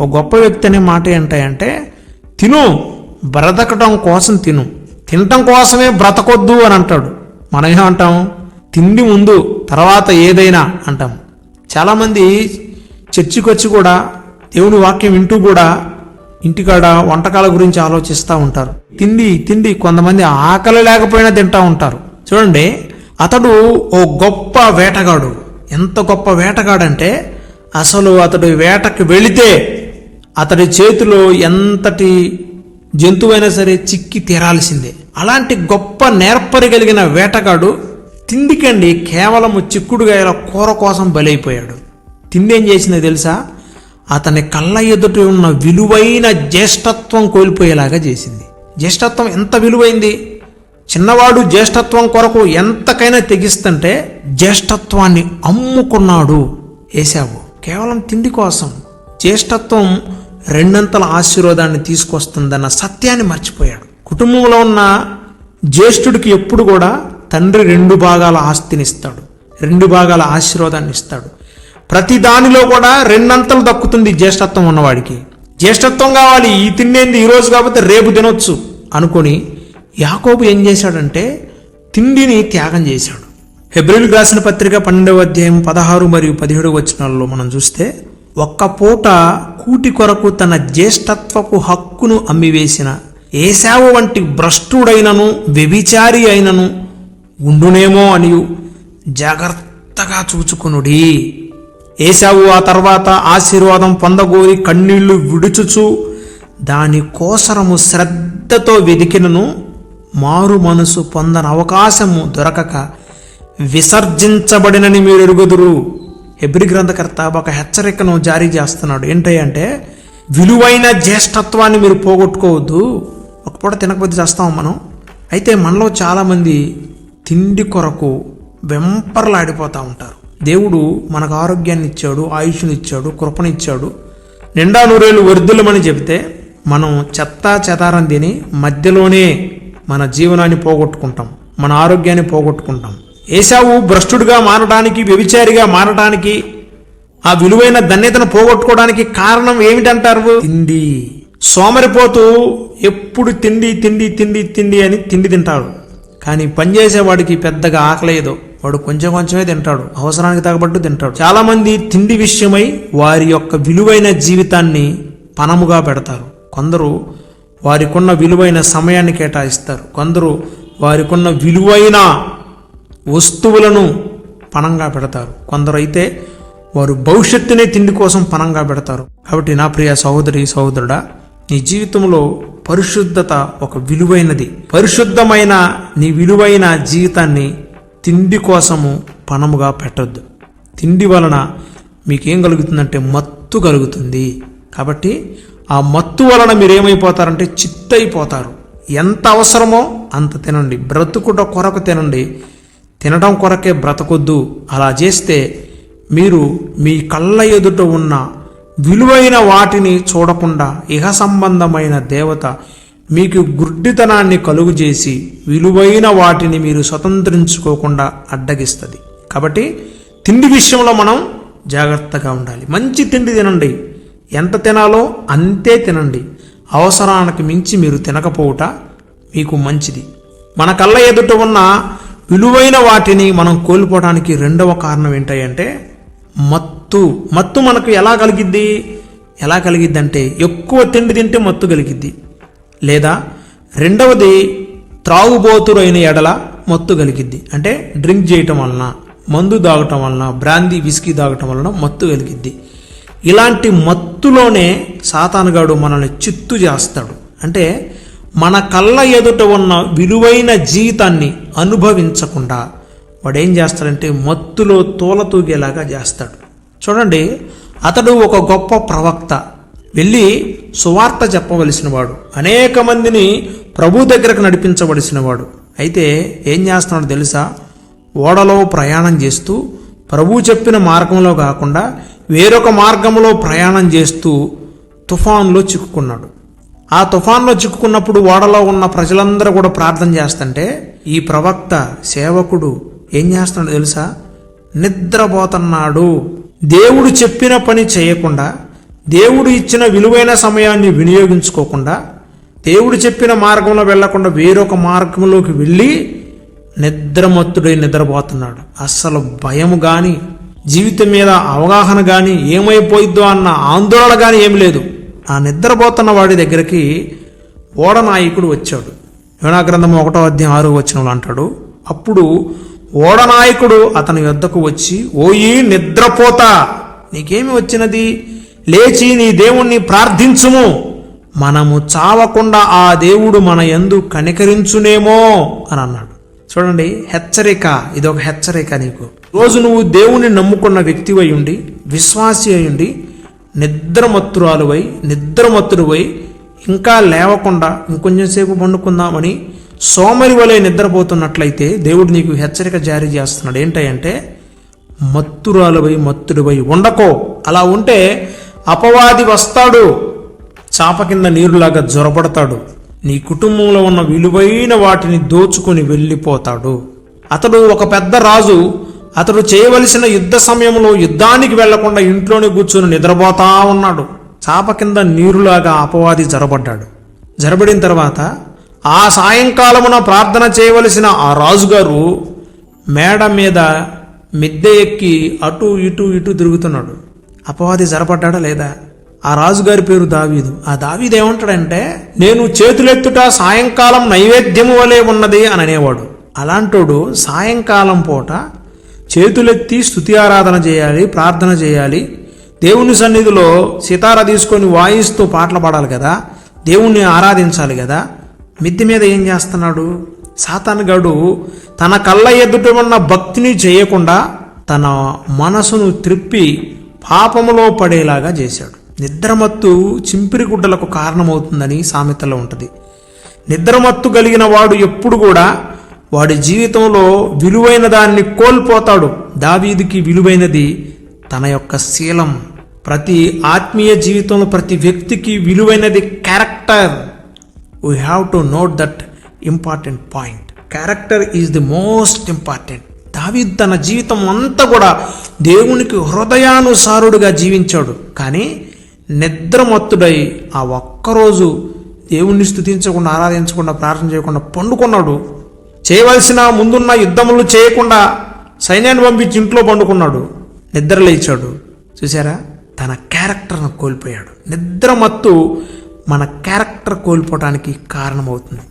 ఒక గొప్ప వ్యక్తి అనే మాట ఏంటంటే తిను బ్రతకటం కోసం తిను. తినటం కోసమే బ్రతకొద్దు అని అంటాడు. మనం ఏమంటాం తిండి ముందు తర్వాత ఏదైనా అంటాం. చాలామంది చర్చికి వచ్చి కూడా దేవుని వాక్యం వింటూ కూడా ఇంటికాడ వంటకాల గురించి ఆలోచిస్తూ ఉంటారు. తిండి తిండి కొంతమంది ఆకలి లేకపోయినా తింటా ఉంటారు. చూడండి అతడు ఓ గొప్ప వేటగాడు. ఎంత గొప్ప వేటగాడంటే అసలు అతడు వేటకు వెళితే అతడి చేతిలో ఎంతటి జంతువైనా సరే చిక్కి తీరాల్సిందే. అలాంటి గొప్ప నేర్పరి కలిగిన వేటగాడు తిండికండి కేవలము చిక్కుడుగాయల కూర కోసం బలైపోయాడు. తిండి ఏం చేసిందో తెలుసా? అతని కళ్ళ ఎదుట ఉన్న విలువైన జ్యేష్ఠత్వం కోల్పోయేలాగా చేసింది. జ్యేష్ఠత్వం ఎంత విలువైంది? చిన్నవాడు జ్యేష్ఠత్వం కొరకు ఎంతకైనా తెగిస్తుంటే జ్యేష్ఠత్వాన్ని అమ్ముకున్నాడు. ఏసావు కేవలం తిండి కోసం. జ్యేష్ఠత్వం రెండంతల ఆశీర్వాదాన్ని తీసుకొస్తుందన్న సత్యాన్ని మర్చిపోయాడు. కుటుంబంలో ఉన్న జ్యేష్ఠుడికి ఎప్పుడు కూడా తండ్రి రెండు భాగాల ఆస్తిని ఇస్తాడు. రెండు భాగాల ఆశీర్వాదాన్ని ఇస్తాడు. ప్రతి దానిలో కూడా రెండంతలు దక్కుతుంది జ్యేష్ఠత్వం ఉన్నవాడికి. జ్యేష్ఠత్వం కావాలి ఈ తిండేంది ఈరోజు రోజు కాకపోతే రేపు తినొచ్చు అనుకొని యాకోబు ఏం చేశాడంటే తిండిని త్యాగం చేశాడు. హెబ్రిల్ రాసిన పత్రిక పన్నెండవ అధ్యాయం పదహారు మరియు పదిహేడు వచనాల్లో మనం చూస్తే ఒక్క పూట కూటి కొరకు తన జ్యేష్ఠత్వపు హక్కును అమ్మివేసిన ఏశావు వంటి భ్రష్టుడైనను వ్యభిచారి అయినను ఉండునేమో అని జాగ్రత్తగా చూచుకునుడి. ఏశావు ఆ తర్వాత ఆశీర్వాదం పొందగోరి కన్నీళ్ళు విడుచుచు దాని కోసరము శ్రద్ధతో వెదికినను మారు మనసు పొందని అవకాశము దొరకక విసర్జించబడినని మీరు ఎరుగుదురు హెబ్రి గ్రంథకర్త ఒక హెచ్చరికను జారీ చేస్తున్నాడు. ఏంటంటే విలువైన జ్యేష్ఠత్వాన్ని మీరు పోగొట్టుకోవద్దు. ఒక పూట తినకపోతే చేస్తాం మనం. అయితే మనలో చాలామంది తిండి కొరకు వెంపర్లాడిపోతూ ఉంటారు. దేవుడు మనకు ఆరోగ్యాన్ని ఇచ్చాడు ఆయుష్నిచ్చాడు కృపనిచ్చాడు నిండా నూరేళ్ళు వర్ధులమని చెబితే మనం చెత్త చెదారం తిని మధ్యలోనే మన జీవనాన్ని పోగొట్టుకుంటాం. మన ఆరోగ్యాన్ని పోగొట్టుకుంటాం. ఏసావు భ్రష్టుడిగా మారడానికి వ్యభిచారిగా మారడానికి ఆ విలువైన ధన్యతను పోగొట్టుకోవడానికి కారణం ఏమిటంటారు? తిండి. సోమరిపోతూ ఎప్పుడు తిండి తిండి తిండి తిండి అని తిండి తింటాడు. కానీ పనిచేసేవాడికి పెద్దగా ఆకలేదు వాడు కొంచెం కొంచెమే తింటాడు. అవసరానికి తగ్గబట్టు తింటాడు. చాలా మంది తిండి విషయమై వారి యొక్క విలువైన జీవితాన్ని పనముగా పెడతారు. కొందరు వారికున్న విలువైన సమయాన్ని కేటాయిస్తారు. కొందరు వారికున్న విలువైన వస్తువులను పణంగా పెడతారు. కొందరైతే వారు భవిష్యత్తునే తిండి కోసం పణంగా పెడతారు. కాబట్టి నా ప్రియ సహోదరి సహోదరుడా నీ జీవితంలో పరిశుద్ధత ఒక విలువైనది. పరిశుద్ధమైన నీ విలువైన జీవితాన్ని తిండి కోసము పణముగా పెట్టొద్దు. తిండి వలన మీకేం కలుగుతుందంటే మత్తు కలుగుతుంది. కాబట్టి ఆ మత్తు వలన మీరు ఏమైపోతారంటే చిత్తైపోతారు. ఎంత అవసరమో అంత తినండి. బ్రతుకుట కొరకు తినండి. తినడం కొరకే బ్రతకొద్దు. అలా చేస్తే మీరు మీ కళ్ళ ఎదుట ఉన్న విలువైన వాటిని చూడకుండా ఇహ సంబంధమైన దేవత మీకు గుడ్డితనాన్ని కలుగు చేసి విలువైన వాటిని మీరు స్వతంత్రించుకోకుండా అడ్డగిస్తుంది. కాబట్టి తిండి విషయంలో మనం జాగ్రత్తగా ఉండాలి. మంచి తిండి తినండి. ఎంత తినాలో అంతే తినండి. అవసరానికి మించి మీరు తినకపోవుట మీకు మంచిది. మన కళ్ళ ఎదుట ఉన్న విలువైన వాటిని మనం కోల్పోవడానికి రెండవ కారణం ఏంటంటే మత్తు. మత్తు మనకు ఎలా కలిగిద్ది? ఎలా కలిగిద్ది అంటే ఎక్కువ తిండి తింటే మత్తు కలిగిద్ది. లేదా రెండవది త్రాగుబోతురు అయిన ఎడల మత్తు కలిగిద్ది. అంటే డ్రింక్ చేయటం వలన మందు తాగటం వలన బ్రాందీ విస్కీ తాగటం వలన మత్తు కలిగిద్ది. ఇలాంటి మత్తులోనే సాతానుగాడు మనల్ని చిత్తు చేస్తాడు. అంటే మన కళ్ళ ఎదుట ఉన్న విలువైన జీవితాన్ని అనుభవించకుండా వాడు ఏం చేస్తాడంటే మత్తులో తోల తూగేలాగా చేస్తాడు. చూడండి అతడు ఒక గొప్ప ప్రవక్త. వెళ్ళి సువార్త చెప్పవలసిన వాడు అనేక మందిని ప్రభు దగ్గరకు నడిపించవలసిన వాడు అయితే ఏం చేస్తున్నాడు తెలుసా? ఓడలో ప్రయాణం చేస్తూ ప్రభు చెప్పిన మార్గంలో కాకుండా వేరొక మార్గంలో ప్రయాణం చేస్తూ తుఫాన్లో చిక్కుకున్నాడు. ఆ తుఫాన్లో చిక్కుకున్నప్పుడు ఓడలో ఉన్న ప్రజలందరూ కూడా ప్రార్థన చేస్తుంటే ఈ ప్రవక్త సేవకుడు ఏం చేస్తున్నాడు తెలుసా? నిద్రపోతున్నాడు. దేవుడు చెప్పిన పని చేయకుండా దేవుడు ఇచ్చిన విలువైన సమయాన్ని వినియోగించుకోకుండా దేవుడు చెప్పిన మార్గంలో వెళ్ళకుండా వేరొక మార్గంలోకి వెళ్ళి నిద్రమత్తుడై నిద్రపోతున్నాడు. అస్సలు భయము కానీ జీవితం మీద అవగాహన కానీ ఏమైపోయిద్దో అన్న ఆందోళన కానీ ఏమి లేదు. ఆ నిద్రపోతున్న వాడి దగ్గరికి ఓడనాయకుడు వచ్చాడు. యోనాగ్రంథం ఒకటో అధ్యాయం ఆరో వచనంలో అంటాడు అప్పుడు ఓడనాయకుడు అతని యొద్దకు వచ్చి ఓయి నిద్రపోతా. నీకేమి వచ్చినది? లేచి నీ దేవుణ్ణి ప్రార్థించుము. మనము చావకుండా ఆ దేవుడు మన ఎందు కనికరించునేమో అని అన్నాడు. చూడండి హెచ్చరిక ఇది ఒక హెచ్చరిక నీకు. రోజు నువ్వు దేవుణ్ణి నమ్ముకున్న వ్యక్తివై ఉండి విశ్వాసి అయి ఉండి నిద్రమత్తురాలువై నిద్రమత్తుడువై ఇంకా లేవకుండా ఇంకొంచెం సేపు పండుకుందామని సోమరి వలె నిద్రపోతున్నట్లయితే దేవుడు నీకు హెచ్చరిక జారీ చేస్తున్నాడు. ఏంటంటే మత్తురాలువై మత్తుడివై ఉండకో. అలా ఉంటే అపవాది వస్తాడు చాప కింద నీరులాగా జ్వరపడతాడు నీ కుటుంబంలో ఉన్న విలువైన వాటిని దోచుకొని వెళ్ళిపోతాడు. అతడు ఒక పెద్ద రాజు అతడు చేయవలసిన యుద్ధ సమయంలో యుద్ధానికి వెళ్ళకుండా ఇంట్లోనే కూర్చొని నిద్రపోతా ఉన్నాడు. చాప కింద నీరులాగా అపవాది జరబడ్డాడు జరబడిన తర్వాత ఆ సాయంకాలమున ప్రార్థన చేయవలసిన ఆ రాజుగారు మేడ మీద మిద్దె ఎక్కి అటు ఇటు ఇటు తిరుగుతున్నాడు. అపవాది జరపడ్డాడా లేదా? ఆ రాజుగారి పేరు దావీదు. ఆ దావీదు ఏమంటాడంటే నేను చేతులెత్తుట సాయంకాలం నైవేద్యము వలె ఉన్నది అని అనేవాడు. అలాంటోడు సాయంకాలం పూట చేతులెత్తి స్థుతి ఆరాధన చేయాలి ప్రార్థన చేయాలి. దేవుని సన్నిధిలో సితార తీసుకొని వాయిస్తూ పాటలు పాడాలి కదా. దేవుణ్ణి ఆరాధించాలి కదా. మిద్ది మీద ఏం చేస్తున్నాడు? సాతానుగాడు తన కళ్ళ ఎదుట ఉన్న భక్తిని చేయకుండా తన మనసును త్రిప్పి పాపములో పడేలాగా చేశాడు. నిద్రమత్తు చింపిరి గుడ్డలకు కారణమవుతుందని సామెతలో ఉంటుంది. నిద్రమత్తు కలిగిన వాడు ఎప్పుడు కూడా వాడి జీవితంలో విలువైన దాన్ని కోల్పోతాడు. దావీదికి విలువైనది తన యొక్క శీలం. ప్రతి ఆత్మీయ జీవితంలో ప్రతి వ్యక్తికి విలువైనది character we have to note that important point character is the most important David తన జీవితం అంతా కూడా దేవునికి హృదయానుసారుడుగా జీవించాడు. కానీ నిద్రమత్తుడై ఆ ఒక్కరోజు దేవుణ్ణి స్థుతించకుండా ఆరాధించకుండా ప్రార్థన చేయకుండా పండుకున్నాడు. చేయవలసిన ముందున్న యుద్ధములు చేయకుండా సైన్యాన్ని పంపించి ఇంట్లో పండుకున్నాడు. నిద్ర లేచాడు. చూసారా తన క్యారెక్టర్ను కోల్పోయాడు. నిద్ర మత్తు మన క్యారెక్టర్ కోల్పోవడానికి కారణమవుతుంది.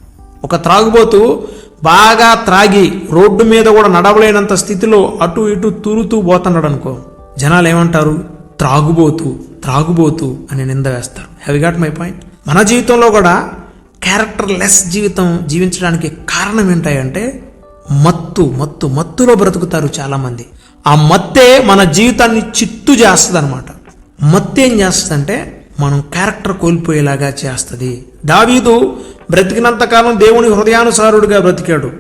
ఒక త్రాగుబోతు బాగా త్రాగి రోడ్డు మీద కూడా నడవలేనంత స్థితిలో అటు ఇటు తూరుతూ పోతున్నాడు అనుకో జనాలు ఏమంటారు త్రాగుబోతు త్రాగుబోతు అని నింద వేస్తారు. హ్యావ్ గాట్ మై పాయింట్ మన జీవితంలో కూడా క్యారెక్టర్ లెస్ జీవితం జీవించడానికి కారణం ఏంటంటే మత్తు మత్తు మత్తులో బ్రతుకుతారు చాలామంది. ఆ మత్తే మన జీవితాన్ని చిత్తు చేస్తుంది అనమాట మత్తు ఏం చేస్తుందంటే మనం క్యారెక్టర్ కోల్పోయేలాగా చేస్తుంది. దావీదు బ్రతికినంతకాలం దేవుని హృదయానుసారుడిగా బ్రతికాడు.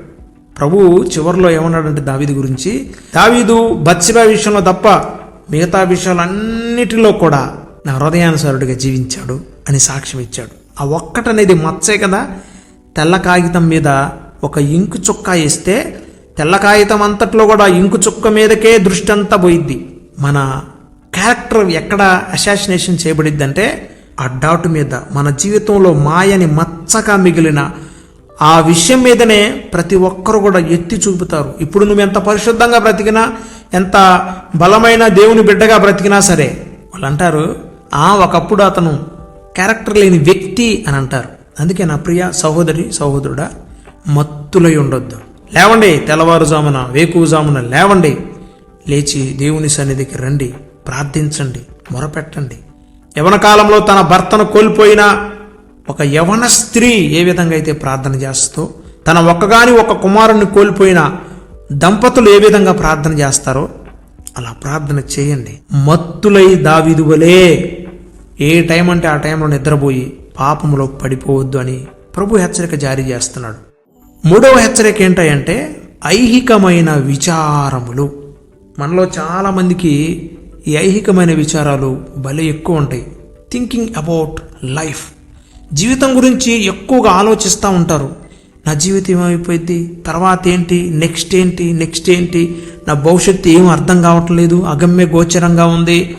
ప్రభు చివరిలో ఏమన్నాడంటే దావీదు గురించి దావీదు బత్సిబా విషయంలో తప్ప మిగతా విషయాలన్నిటిలో కూడా నా హృదయానుసారుడిగా జీవించాడు అని సాక్ష్యం ఇచ్చాడు ఆ ఒక్కటనేది మచ్చే కదా. తెల్ల కాగితం మీద ఒక ఇంకు చుక్క వేస్తే తెల్ల కాగితం అంతట్లో కూడా ఇంకు చుక్క మీదకే దృష్టి అంతా పోయిద్ది. మన క్యారెక్టర్ ఎక్కడ అసాసినేషన్ చేయబడిద్దంటే ఆ డాట్ మీద మన జీవితంలో మాయని మచ్చగా మిగిలిన ఆ విషయం మీదనే ప్రతి ఒక్కరు కూడా ఎత్తి చూపుతారు. ఇప్పుడు నువ్వు ఎంత పరిశుద్ధంగా బ్రతికినా ఎంత బలమైన దేవుని బిడ్డగా బ్రతికినా సరే వాళ్ళు అంటారు ఆ ఒకప్పుడు అతను క్యారెక్టర్ లేని వ్యక్తి అని అంటారు. అందుకే నా ప్రియ సహోదరి సహోదరుడా మత్తులై ఉండొద్దు లేవండి తెల్లవారుజామున వేకువజామున లేవండి. లేచి దేవుని సన్నిధికి రండి ప్రార్థించండి మొరపెట్టండి. యవన కాలంలో తన భర్తను కోల్పోయిన ఒక యవన స్త్రీ ఏ విధంగా అయితే ప్రార్థన చేస్తూ తన ఒక్కగాని ఒక కుమారుణ్ణి కోల్పోయిన దంపతులు ఏ విధంగా ప్రార్థన చేస్తారో అలా ప్రార్థన చేయండి. మత్తులై దావిదువలే ఏ టైం అంటే ఆ టైంలో నిద్రపోయి పాపంలో పడిపోవద్దు అని ప్రభు హెచ్చరిక జారీ చేస్తున్నాడు. మూడవ హెచ్చరిక ఏంటంటే ఐహికమైన విచారములు. మనలో చాలామందికి ఈ ఐహికమైన విచారాలు భలే ఎక్కువ ఉంటాయి. థింకింగ్ అబౌట్ లైఫ్ జీవితం గురించి ఎక్కువగా ఆలోచిస్తూ ఉంటారు. నా జీవితం ఏమైపోయింది? తర్వాత ఏంటి? నెక్స్ట్ ఏంటి? నెక్స్ట్ ఏంటి? నా భవిష్యత్తు ఏం అర్థం కావట్లేదు? అగమ్య గోచరంగా ఉంది.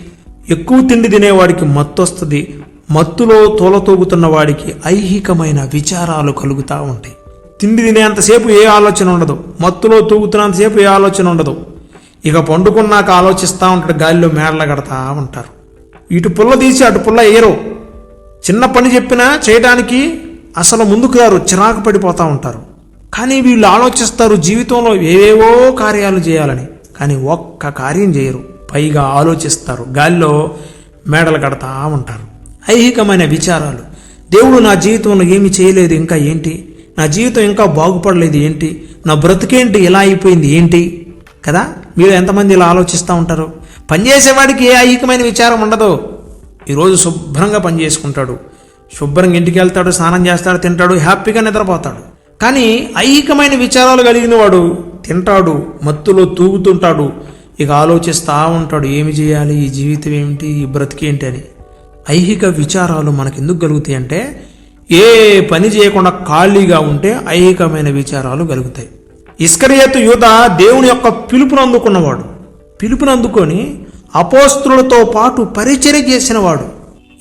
ఎక్కువ తిండి తినేవాడికి మత్తొస్తుంది మత్తులో తోలతోగుతున్న వాడికి ఐహికమైన విచారాలు కలుగుతూ ఉంటాయి. తిండి తినేంతసేపు ఏ ఆలోచన ఉండదు మత్తులో తూగుతున్నంతసేపు ఏ ఆలోచన ఉండదు. ఇక పండుకున్నాక ఆలోచిస్తూ ఉంటాడు గాలిలో మేడలు కడతా ఉంటారు. ఇటు పుల్ల తీసి అటు పుల్ల వేయరు చిన్న పని చెప్పినా చేయడానికి అసలు ముందుకు రారు చిరాకు పడిపోతూ ఉంటారు. కానీ వీళ్ళు ఆలోచిస్తారు జీవితంలో ఏవేవో కార్యాలు చేయాలని కానీ ఒక్క కార్యం చేయరు. పైగా ఆలోచిస్తారు. గాలిలో మేడలు కడతా ఉంటారు. ఐహికమైన విచారాలు. దేవుడు నా జీవితంలో ఏమి చేయలేదు ఇంకా ఏంటి? నా జీవితం ఇంకా బాగుపడలేదు ఏంటి? నా బ్రతికేంటి ఇలా అయిపోయింది ఏంటి? కదా? మీరు ఎంతమంది ఇలా ఆలోచిస్తూ ఉంటారు? పనిచేసేవాడికి ఏ ఐహికమైన విచారం ఉండదు. ఈరోజు శుభ్రంగా పని చేసుకుంటాడు శుభ్రంగా ఇంటికి వెళ్తాడు స్నానం చేస్తాడు తింటాడు హ్యాపీగా నిద్రపోతాడు. కానీ ఐహికమైన విచారాలు కలిగిన వాడు తింటాడు మత్తులో తూగుతుంటాడు ఇక ఆలోచిస్తూ ఉంటాడు ఏమి చేయాలి ఈ జీవితం ఏమిటి ఈ బ్రతికేంటి అని. ఐహిక విచారాలు మనకెందుకు కలుగుతాయి అంటే ఏ పని చేయకుండా ఖాళీగా ఉంటే ఐహికమైన విచారాలు కలుగుతాయి. ఇస్కరియత్ యూత దేవుని యొక్క పిలుపును అందుకున్నవాడు. పిలుపును అందుకొని అపోస్తులతో పాటు పరిచర్య చేసినవాడు.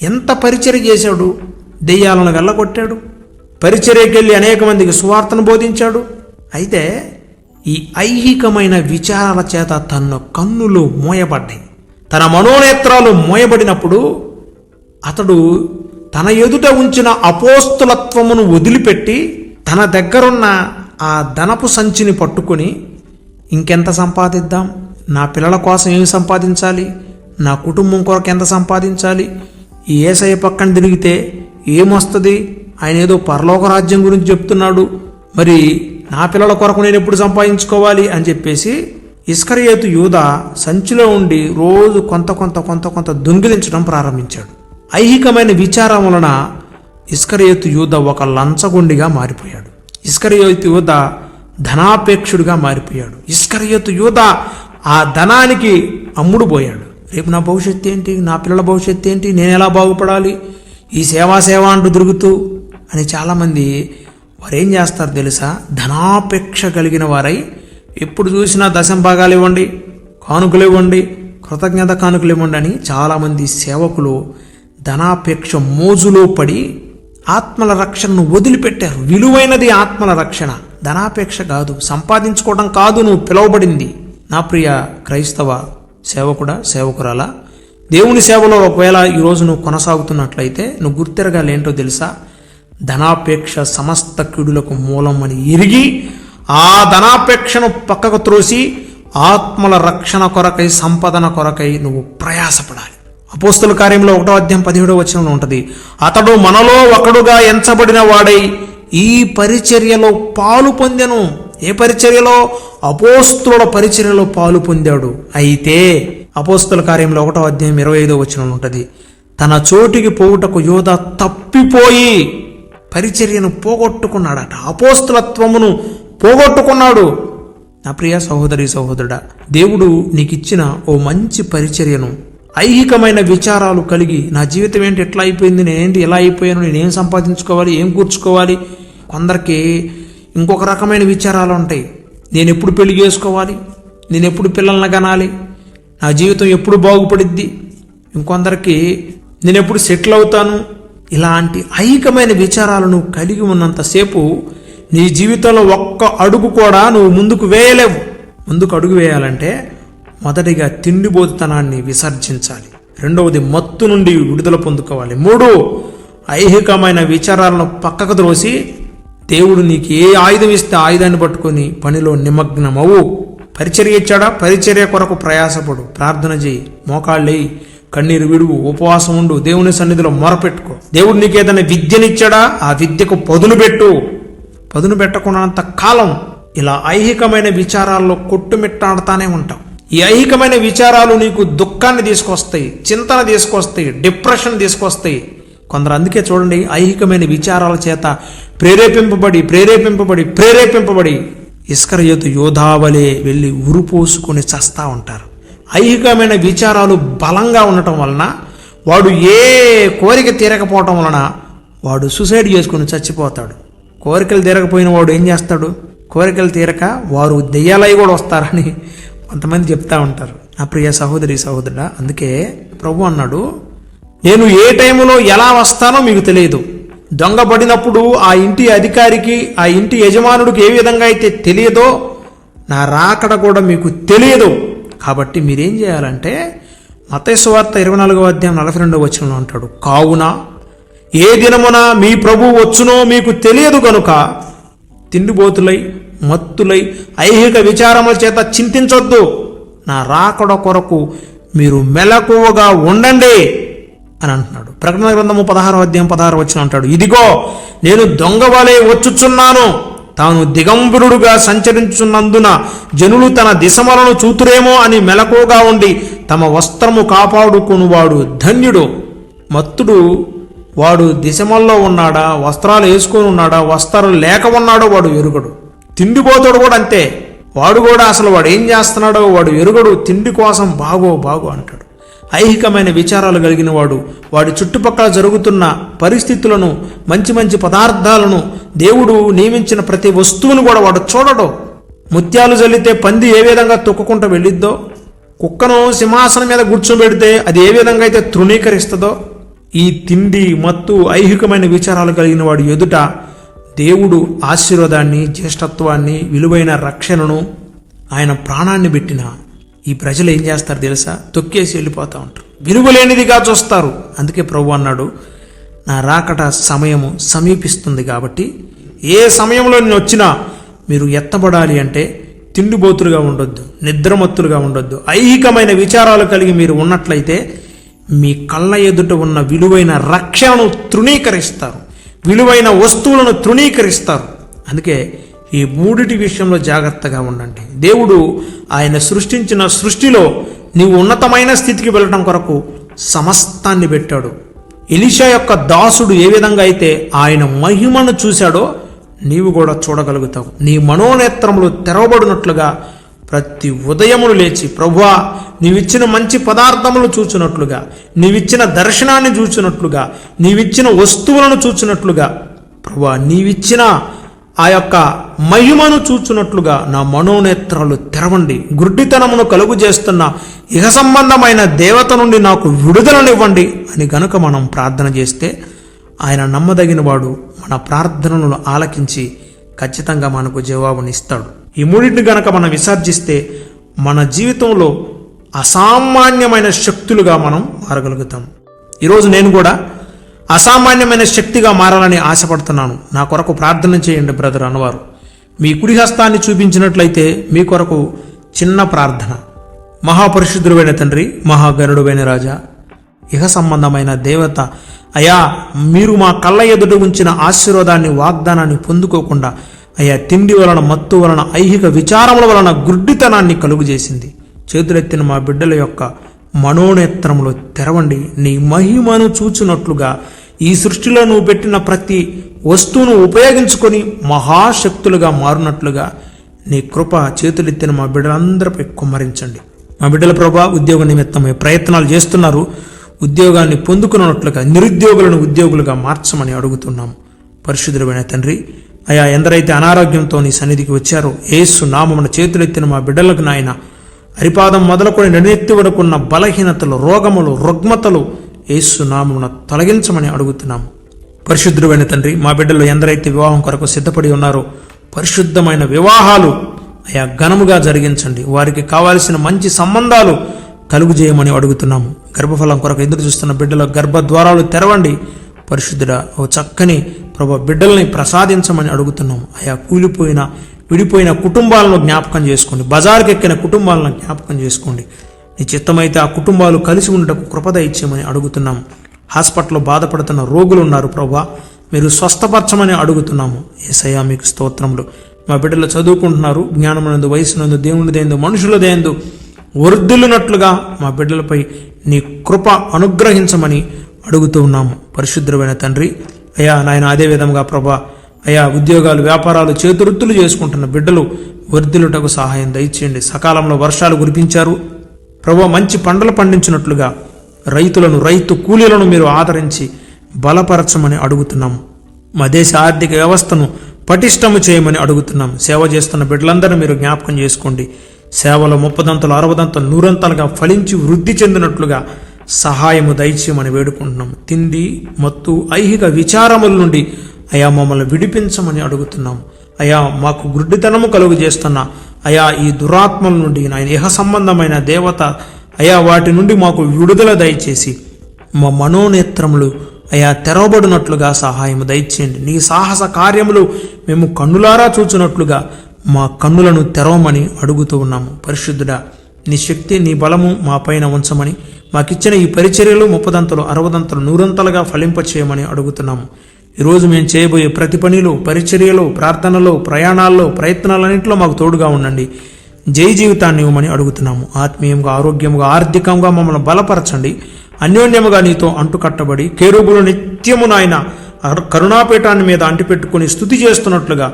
ఎంత పరిచర్య చేశాడు? దెయ్యాలను వెళ్ళగొట్టాడు పరిచర్యకెళ్ళి అనేక మందికి సువార్తను బోధించాడు. అయితే ఈ ఐహికమైన విచారాల చేత తన కన్నులు మోయబడ్డాయి. తన మనోనేత్రాలు మోయబడినప్పుడు అతడు తన ఎదుట ఉంచిన అపోస్తులత్వమును వదిలిపెట్టి తన దగ్గరున్న ఆ ధనపు సంచిని పట్టుకొని ఇంకెంత సంపాదిద్దాం? నా పిల్లల కోసం ఏమి సంపాదించాలి? నా కుటుంబం కొరకు ఎంత సంపాదించాలి? ఈ ఏసఐ పక్కన తిరిగితే ఏమొస్తుంది? ఆయన ఏదో పరలోక రాజ్యం గురించి చెప్తున్నాడు. మరి నా పిల్లల కొరకు నేను ఎప్పుడు సంపాదించుకోవాలి అని చెప్పేసి ఇస్కరియేతు యూద సంచిలో ఉండి రోజు కొంత కొంత కొంత కొంత దొంగిలించడం ప్రారంభించాడు. ఐహికమైన విచారం వలన ఇస్కరియేతు యూద ఒక లంచగొండిగా మారిపోయాడు. ఇస్కరియోతు యూద ధనాపేక్షుడిగా మారిపోయాడు. ఇస్కరియోతు యూద ఆ ధనానికి అమ్ముడు పోయాడు. రేపు నా భవిష్యత్తు ఏంటి? నా పిల్లల భవిష్యత్తు ఏంటి? నేను ఎలా బాగుపడాలి? ఈ సేవా సేవ అంటూ తిరుగుతూ అని చాలామంది వారు ఏం చేస్తారు తెలుసా? ధనాపేక్ష కలిగిన వారై ఎప్పుడు చూసినా దశం భాగాలు ఇవ్వండి కానుకలు ఇవ్వండి కృతజ్ఞత కానుకలు ఇవ్వండి అని చాలామంది సేవకులు ధనాపేక్ష మోజులో పడి ఆత్మల రక్షణను వదిలిపెట్టారు. విలువైనది ఆత్మల రక్షణ. ధనాపేక్ష కాదు సంపాదించుకోవడం కాదు నువ్వు పిలువబడింది. నా ప్రియ క్రైస్తవ సేవకుడా సేవకురాలా దేవుని సేవలో ఒకవేళ ఈరోజు నువ్వు కొనసాగుతున్నట్లయితే నువ్వు గుర్తిరగాలేంటో తెలుసా? ధనాపేక్ష సమస్త కీడులకు మూలం అని ఎరిగి ఆ ధనాపేక్షను పక్కకు త్రోసి ఆత్మల రక్షణ కొరకై సంపదన కొరకై నువ్వు ప్రయాసపడాలి. అపోస్తుల కార్యంలో ఒకటో అధ్యాయం పదిహేడో వచనంలో ఉంటుంది అతడు మనలో ఒకడుగా ఎంచబడిన వాడై ఈ పరిచర్యలో పాలు పొందెను. ఏ పరిచర్యలో? అపోస్తుల పరిచర్యలో పాలు పొందాడు. అయితే అపోస్తుల కార్యంలో ఒకటో అధ్యాయం ఇరవై ఐదో వచనంలో ఉంటుంది తన చోటికి పోవుటకు యోధ తప్పిపోయి పరిచర్యను పోగొట్టుకున్నాడట. అపోస్తులత్వమును పోగొట్టుకున్నాడు. నా ప్రియ సహోదరి సహోదరుడా దేవుడు నీకిచ్చిన ఓ మంచి పరిచర్యను ఐహికమైన విచారాలు కలిగి నా జీవితం ఏంటి ఎట్లా అయిపోయింది నేనేంటి ఎలా అయిపోయాను నేను ఏం సంపాదించుకోవాలి ఏం కూర్చుకోవాలి? కొందరికి ఇంకొక రకమైన విచారాలు ఉంటాయి. నేను ఎప్పుడు పెళ్ళి చేసుకోవాలి? నేను ఎప్పుడు పిల్లల్ని కనాలి? నా జీవితం ఎప్పుడు బాగుపడిద్ది? ఇంకొందరికి నేను ఎప్పుడు సెటిల్ అవుతాను? ఇలాంటి ఐహికమైన విచారాలను కలిగి ఉన్నంతసేపు నీ జీవితంలో ఒక్క అడుగు కూడా నువ్వు ముందుకు వేయలేవు. ముందుకు అడుగు వేయాలంటే మొదటిగా తిండిబోతుతనాన్ని విసర్జించాలి. రెండవది మత్తు నుండి విడుదల పొందుకోవాలి. మూడు ఐహికమైన విచారాలను పక్కకు త్రోసి దేవుడు నీకు ఏ ఆయుధం ఇస్తే ఆయుధాన్ని పట్టుకొని పనిలో నిమగ్నమవు. పరిచర్య ఇచ్చాడా? పరిచర్య కొరకు ప్రయాసపడు. ప్రార్థన చేయి. మోకాళ్ళేయి. కన్నీరు విడువు ఉపవాసం ఉండు దేవుని సన్నిధిలో మొరపెట్టుకో. దేవుడు నీకు ఏదైనా విద్యనిచ్చాడా? ఆ విద్యకు పదును పెట్టు. పదును పెట్టకున్నంత కాలం ఇలా ఐహికమైన విచారాల్లో కొట్టుమిట్టాడుతానే ఉంటాం ఈ ఐహికమైన విచారాలు నీకు దుఃఖాన్ని తీసుకొస్తాయి చింతన తీసుకొస్తాయి డిప్రెషన్ తీసుకొస్తాయి. కొందరు అందుకే చూడండి ఐహికమైన విచారాల చేత ప్రేరేపింపబడి ప్రేరేపింపబడి ప్రేరేపింపబడి ఇస్కరయోతు యోధావలే వెళ్ళి ఉరుపోసుకొని చస్తా ఉంటారు. ఐహికమైన విచారాలు బలంగా ఉండటం వలన వాడు ఏ కోరిక తీరకపోవటం వలన వాడు సూసైడ్ చేసుకుని చచ్చిపోతాడు. కోరికలు తీరకపోయిన వాడు ఏం చేస్తాడు? కోరికలు తీరక వారు దెయ్యాలై కూడా వస్తారని కొంతమంది చెప్తా ఉంటారు. నా ప్రియ సహోదరి సహోదరుడా అందుకే ప్రభు అన్నాడు నేను ఏ టైంలో ఎలా వస్తానో మీకు తెలియదు. దొంగ పడినప్పుడు ఆ ఇంటి అధికారికి ఆ ఇంటి యజమానుడికి ఏ విధంగా అయితే తెలియదో నా రాకడ కూడా మీకు తెలియదు. కాబట్టి మీరేం చేయాలంటే మతేశ్వార్త ఇరవై నాలుగవ అధ్యాయం నలభై రెండవ వచనంలో అంటాడు కావున ఏ దినమున మీ ప్రభు వచ్చునో మీకు తెలియదు కనుక తిండిబోతులై మత్తులై ఐహిక విచారముల చేత చింతించొద్దు. నా రాకడ కొరకు మీరు మెలకువగా ఉండండి అని అంటున్నాడు. ప్రకటన గ్రంథము పదహారు అధ్యాయం పదహారు వచ్చిన అంటాడు ఇదిగో నేను దొంగ వలె వచ్చుచున్నాను. తాను దిగంబరుడుగా సంచరించున్నందున జనులు తన దిశమలను చూతురేమో అని మెలకువగా ఉండి తమ వస్త్రము కాపాడుకునివాడు ధన్యుడు. మత్తుడు వాడు దిశమల్లో ఉన్నాడా వస్త్రాలు వేసుకొని ఉన్నాడా వస్త్రాలు లేక ఉన్నాడో వాడు ఎరుగడు. తిండిపోతాడు కూడా అంతే. వాడు కూడా అసలు వాడు ఏం చేస్తున్నాడో వాడు ఎరుగడు తిండి కోసం బాగో బాగో అంటాడు. ఐహికమైన విచారాలు కలిగిన వాడు వాడి చుట్టుపక్కల జరుగుతున్న పరిస్థితులను మంచి మంచి పదార్థాలను దేవుడు నియమించిన ప్రతి వస్తువును కూడా వాడు చూడడు. ముత్యాలు జల్లితే పంది ఏ విధంగా తొక్కుకుంటూ వెళ్ళిద్దో? కుక్కను సింహాసనం మీద కూర్చోబెడితే అది ఏ విధంగా అయితే తృణీకరిస్తుందో? ఈ తిండి మత్తు ఐహికమైన విచారాలు కలిగిన వాడు ఎదుట దేవుడు ఆశీర్వాదాన్ని జ్యేష్ఠత్వాన్ని విలువైన రక్షణను ఆయన ప్రాణాన్ని పెట్టిన ఈ ప్రజలు ఏం చేస్తారు తెలుసా? తొక్కేసి వెళ్ళిపోతూ ఉంటారు. విలువలేనిదిగా చూస్తారు. అందుకే ప్రభు అన్నాడు నా రాకట సమయము సమీపిస్తుంది కాబట్టి ఏ సమయంలో నేను వచ్చినా మీరు ఎత్తబడాలి అంటే తిండిబోతులుగా ఉండొద్దు నిద్రమత్తులుగా ఉండొద్దు. ఐహికమైన విచారాలు కలిగి మీరు ఉన్నట్లయితే మీ కళ్ళ ఎదుట ఉన్న విలువైన రక్షణను తృణీకరిస్తారు. విలువైన వస్తువులను తృణీకరిస్తారు. అందుకే ఈ మూడిటి విషయంలో జాగ్రత్తగా ఉండండి. దేవుడు ఆయన సృష్టించిన సృష్టిలో నీవు ఉన్నతమైన స్థితికి వెళ్ళటం కొరకు సమస్తాన్ని పెట్టాడు. ఎలిషా యొక్క దాసుడు ఏ విధంగా అయితే ఆయన మహిమను చూశాడో నీవు కూడా చూడగలుగుతావు. నీ మనోనేత్రములు తెరవబడినట్లుగా ప్రతి ఉదయమును లేచి ప్రభువా నీవిచ్చిన మంచి పదార్థములు చూచినట్లుగా నీవిచ్చిన దర్శనాన్ని చూచినట్లుగా నీవిచ్చిన వస్తువులను చూచినట్లుగా ప్రభువా నీవిచ్చిన ఆ యొక్క మహిమను చూచున్నట్లుగా నా మనోనేత్రాలు తెరవండి. గుడ్డితనమును కలుగు చేస్తున్న ఇహ సంబంధమైన దేవత నుండి నాకు విడుదలనివ్వండి అని గనుక మనం ప్రార్థన చేస్తే ఆయన నమ్మదగిన వాడు మన ప్రార్థనలను ఆలకించి ఖచ్చితంగా మనకు జవాబునిస్తాడు. ఈ మూడింటిని గనక మనం విసర్జిస్తే మన జీవితంలో అసామాన్యమైన శక్తులుగా మనం మారగలుగుతాం. ఈరోజు నేను కూడా అసామాన్యమైన శక్తిగా మారాలని ఆశపడుతున్నాను. నా కొరకు ప్రార్థన చేయండి బ్రదర్ అన్నవారు మీ కుడి హస్తాన్ని చూపించినట్లయితే మీ కొరకు చిన్న ప్రార్థన. మహాపరిశుద్ధుడైన తండ్రి మహాగరుడువైన రాజా ఇహ సంబంధమైన దేవత అయా మీరు మా కళ్ళ ఎదుట ఉంచిన ఆశీర్వాదాన్ని వాగ్దానాన్ని పొందుకోకుండా అయా తిండి వలన మత్తు వలన ఐహిక విచారముల వలన గుడ్డితనాన్ని కలుగు చేసింది చేతులెత్తిన మా బిడ్డల యొక్క మనోనేత్రములు తెరవండి. నీ మహిమను చూచినట్లుగా ఈ సృష్టిలో నువ్వు పెట్టిన ప్రతి వస్తువును ఉపయోగించుకొని మహాశక్తులుగా మారినట్లుగా నీ కృప చేతులెత్తిన మా బిడ్డలందరిపై కుమ్మరించండి. మా బిడ్డల ప్రభా ఉద్యోగ నిమిత్తమై ప్రయత్నాలు చేస్తున్నారు. ఉద్యోగాన్ని పొందుకున్నట్లుగా నిరుద్యోగులను ఉద్యోగులుగా మార్చమని అడుగుతున్నాం. పరిశుద్ధుడైన తండ్రి అయా ఎందరైతే అనారోగ్యంతో నీ సన్నిధికి వచ్చారో ఏసు నామమున చేతులెత్తిన మా బిడ్డలకు నాయన అరిపాదం మొదలుకొని నడినెత్తి వరకున్న బలహీనతలు రోగములు రుగ్మతలు ఏసునామమున తొలగించమని అడుగుతున్నాం. పరిశుద్ధుడైన తండ్రి మా బిడ్డలు ఎందరైతే వివాహం కొరకు సిద్ధపడి ఉన్నారో పరిశుద్ధమైన వివాహాలు అయా ఘనముగా జరిగించండి. వారికి కావాల్సిన మంచి సంబంధాలు కలుగు చేయమని అడుగుతున్నాము గర్భఫలం కొరకు ఎదురు చూస్తున్న బిడ్డల గర్భద్వారాలు తెరవండి. పరిశుద్ధుడా ఓ చక్కని ప్రభు బిడ్డల్ని ప్రసాదించమని అడుగుతున్నాం. అయా కూలిపోయిన విడిపోయిన కుటుంబాలను జ్ఞాపకం చేసుకోండి. బజార్కి ఎక్కిన కుటుంబాలను జ్ఞాపకం చేసుకోండి. నీ చిత్తమైతే ఆ కుటుంబాలు కలిసి ఉండటకు కృపద ఇచ్చేయమని అడుగుతున్నాం హాస్పిటల్లో బాధపడుతున్న రోగులు ఉన్నారు ప్రభా. మీరు స్వస్థపరచమని అడుగుతున్నాము. ఏసయ్యా మీకు స్తోత్రములు. మా బిడ్డలు చదువుకుంటున్నారు. జ్ఞానమునందు వయసునందు దేవునిదేందు మనుషులదేందు వర్ధిల్లునట్లుగా మా బిడ్డలపై నీ కృప అనుగ్రహించమని అడుగుతూ ఉన్నాము. పరిశుద్ధమైన తండ్రి అయ్యా నాయన అదే విధంగా ప్రభా అయా ఉద్యోగాలు వ్యాపారాలు చేతురుత్తులు చేసుకుంటున్న బిడ్డలు వర్ధిల్లుటకు సహాయం దయచేయండి. సకాలంలో వర్షాలు కురిపించారు. ప్రభు మంచి పంటలు పండించినట్లుగా రైతులను రైతు కూలీలను మీరు ఆదరించి బలపరచమని అడుగుతున్నాము మా దేశ ఆర్థిక వ్యవస్థను పటిష్టము చేయమని అడుగుతున్నాం. సేవ చేస్తున్న బిడ్డలందరూ మీరు జ్ఞాపకం చేసుకోండి. సేవలో ముప్పదంతలు అరవదంతలు నూరంతలుగా ఫలించి వృద్ధి చెందినట్లుగా సహాయము దయచేయమని వేడుకుంటున్నాం. తిండి మత్తు ఐహిక విచారముల నుండి అయా మమ్మల్ని విడిపించమని అడుగుతున్నాం. అయా మాకు గుడ్డితనము కలుగు చేస్తున్న అయా ఈ దురాత్మల నుండి నాయన ఇహ సంబంధమైన దేవత అయా వాటి నుండి మాకు విడుదల దయచేసి మా మనోనేత్రములు అయా తెరవబడినట్లుగా సహాయము దయచేయండి. నీ సాహస కార్యములు మేము కన్నులారా చూచినట్లుగా మా కన్నులను తెరవమని అడుగుతూ ఉన్నాము. పరిశుద్ధుడా నీ శక్తి నీ బలము మా పైన ఉంచమని మాకిచ్చిన ఈ పరిచర్యలు ముప్పదంతలు అరవదంతలు నూరంతలుగా ఫలింపచేయమని అడుగుతున్నాము. ఈరోజు మేము చేయబోయే ప్రతి పనిలో పరిచర్యలో ప్రార్థనలో ప్రయాణాల్లో ప్రయత్నాలన్నింటిలో మాకు తోడుగా ఉండండి. జై జీవితాన్ని ఇవ్వమని అడుగుతున్నాము. ఆత్మీయంగా ఆరోగ్యంగా ఆర్థికంగా మమ్మల్ని బలపరచండి. అన్యోన్యముగా నీతో అంటుకట్టబడి కేరుబులు నిత్యము నాయన కరుణాపీఠాన్ని మీద అంటిపెట్టుకుని స్థుతి చేస్తున్నట్లుగా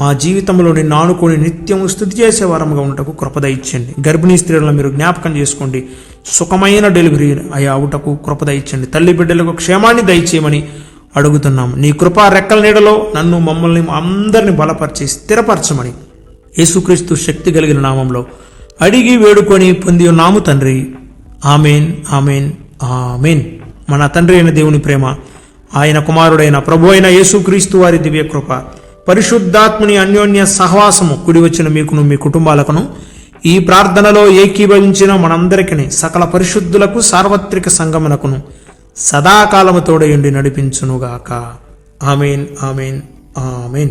మా జీవితంలో నిన్ను ఆనుకొని నిత్యము స్థుతి చేసే వారముగా ఉండటకు కృపద ఇచ్చండి గర్భిణీ స్త్రీలను మీరు జ్ఞాపకం చేసుకోండి. సుఖమైన డెలివరీ అయ్యే అవుటకు కృపద ఇచ్చండి తల్లి బిడ్డలకు క్షేమాన్ని దయచేయమని అడుగుతున్నాము. నీ కృపా రెక్కల నీడలో నన్ను మమ్మల్ని అందరిని బలపరిచి స్థిరపరచమని యేసుక్రీస్తు శక్తి కలిగిన నామంలో అడిగి వేడుకొని పొంది ఉన్నాము తండ్రి. Amen amen amen. మన తండ్రి అయిన దేవుని ప్రేమ ఆయన కుమారుడైన ప్రభు అయిన యేసుక్రీస్తు వారి దివ్య కృప పరిశుద్ధాత్మని అన్యోన్య సహవాసము కుడి వచ్చిన మీకును మీ కుటుంబాలకును ఈ ప్రార్థనలో ఏకీభవించిన మనందరికీ సకల పరిశుద్ధులకు సార్వత్రిక సంగమనకును సదాకాలము తోడయుండి నడిపించునుగాక. Amen amen amen.